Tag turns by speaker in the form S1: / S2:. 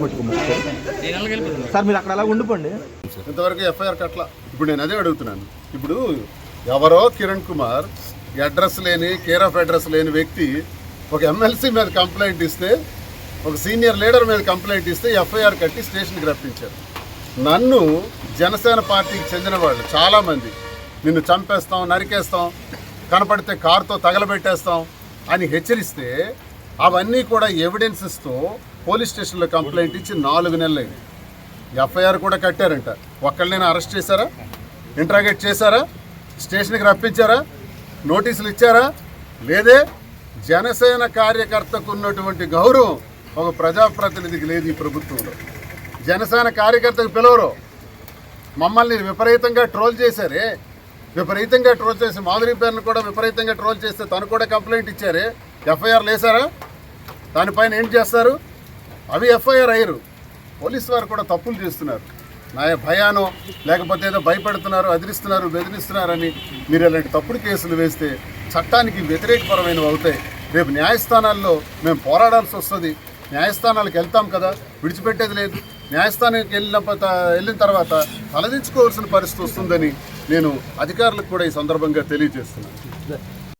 S1: కొట్టుకున్నారు సార్ మీరు అక్కడ అలా ఉండిపోండి.
S2: ఇంతవరకు ఎఫ్ఐఆర్ కట్ల. ఇప్పుడు నేను అదే అడుగుతున్నాను. ఇప్పుడు ఎవరో కిరణ్ కుమార్ అడ్రస్ లేని కేర్ ఆఫ్ అడ్రస్ లేని వ్యక్తి ఒక ఎమ్మెల్సీ మీద కంప్లైంట్ ఇస్తే ఒక సీనియర్ లీడర్ మీద కంప్లైంట్ ఇస్తే ఎఫ్ఐఆర్ కట్టి స్టేషన్కి రప్పించారు. నన్ను జనసేన పార్టీకి చెందిన వాళ్ళు చాలామంది. నిన్ను చంపేస్తాం నరికేస్తాం కనపడితే కారుతో తగలబెట్టేస్తాం అని హెచ్చరిస్తే అవన్నీ కూడా ఎవిడెన్సెస్తో పోలీస్ స్టేషన్లో కంప్లైంట్ ఇచ్చి నాలుగు నెలలైంది. ఎఫ్ఐఆర్ కూడా కట్టారంట. ఒక్కళ్ళైనా అరెస్ట్ చేశారా? ఇంట్రాగేట్ చేశారా? స్టేషన్కి రప్పించారా? నోటీసులు ఇచ్చారా? లేదే? జనసేన కార్యకర్తకు ఉన్నటువంటి గౌరవం ఒక ప్రజాప్రతినిధికి లేదు ఈ ప్రభుత్వంలో. జనసేన కార్యకర్తకు పిలవరు. మమ్మల్ని విపరీతంగా ట్రోల్ చేశారే. విపరీతంగా ట్రోల్ చేసి మాధురి పేరును కూడా విపరీతంగా ట్రోల్ చేస్తే తను కూడా కంప్లైంట్ ఇచ్చారే. ఎఫ్ఐఆర్ లేసారా? దానిపైన ఏం చేస్తారు? అవి ఎఫ్ఐఆర్ అయ్యారు. పోలీసు వారు కూడా తప్పులు చేస్తున్నారు. నా భయానో లేకపోతే ఏదో భయపెడుతున్నారు అదిరిస్తున్నారు బెదిరిస్తున్నారని మీరు ఇలాంటి తప్పుడు కేసులు వేస్తే చట్టానికి వ్యతిరేకపరమైనవి అవుతాయి. రేపు న్యాయస్థానాల్లో మేము పోరాడాల్సి వస్తుంది. న్యాయస్థానాలకు వెళ్తాం కదా విడిచిపెట్టేది లేదు. న్యాయస్థానానికి వెళ్ళిన వెళ్ళిన తర్వాత తలదించుకోవాల్సిన పరిస్థితి వస్తుందని నేను అధికారులకు కూడా ఈ సందర్భంగా తెలియజేస్తున్నాను.